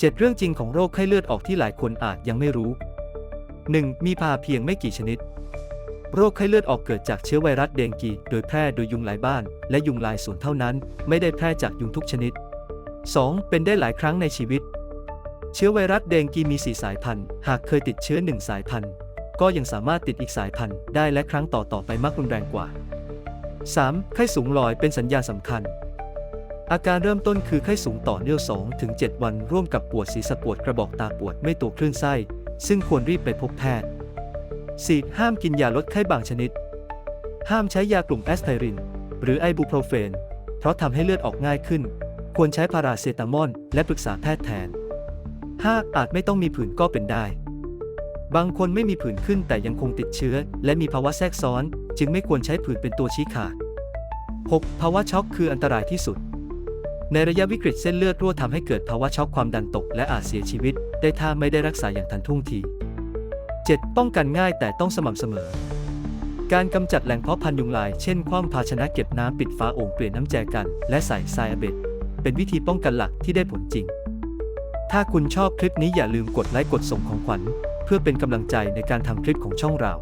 7 เรื่องจริงของโรคไข้เลือดออกที่หลายคนอาจยังไม่รู้ 1. มีพาเพียงไม่กี่ชนิด โรคไข้เลือดออกเกิดจากเชื้อไวรัสเดงกี โดยแพร่โดยยุงลายบ้าน และยุงลายสวนเท่านั้น ไม่ได้แพร่จากยุงทุกชนิด 2. เป็นได้หลายครั้งในชีวิต เชื้อไวรัสเดงกีมี 4 สายพันธุ์ หากเคยติดเชื้อ 1 สายพันธุ์ ก็ยังสามารถติดอีกสายพันธุ์ได้และครั้งต่อๆไปมากรุนแรงกว่า 3. ไข้สูงลอยเป็นสัญญาณสำคัญ อาการเริ่มต้นคือไข้สูงต่อเนื่อง2ถึง7วัน ร่วมกับปวดศีรษะปวดกระบอกตาปวดไม่ตัวคลื่นไส้ ซึ่งควรรีบไปพบแพทย์ 4. ห้ามกินยาลดไข้บางชนิด ห้ามใช้ยากลุ่มแอสไพริน หรือไอบูโปรเฟน เพราะทำให้เลือดออกง่ายขึ้น ควรใช้พาราเซตามอลและปรึกษาแพทย์แทน 5. อาจไม่ต้องมีผื่นก็เป็นได้ บางคนไม่มีผื่นขึ้นแต่ยังคงติดเชื้อ และมีภาวะแทรกซ้อน จึงไม่ควรใช้ผื่นเป็นตัวชี้ขาด 6. ภาวะช็อกคืออันตรายที่สุด ในระยะวิกฤตเส้นเลือดรั่วทำให้เกิดภาวะช็อกความดันตก และอาจเสียชีวิต ได้ถ้าไม่ได้รักษาอย่างทันท่วงที 7. ป้องกันง่ายแต่ต้องสม่ำเสมอ การกำจัดแหล่งเพาะพันธุ์ยุงลาย เช่น คว่ำภาชนะเก็บน้ำปิดฝาโอ่งเปลี่ยนน้ำแจกัน และใส่ทรายอเบดเป็นวิธีป้องกันหลักที่ได้ผลจริง ถ้าคุณชอบคลิปนี้อย่าลืมกดไลค์กดส่งของขวัญ เพื่อเป็นกำลังใจในการทำคลิปของช่องเรา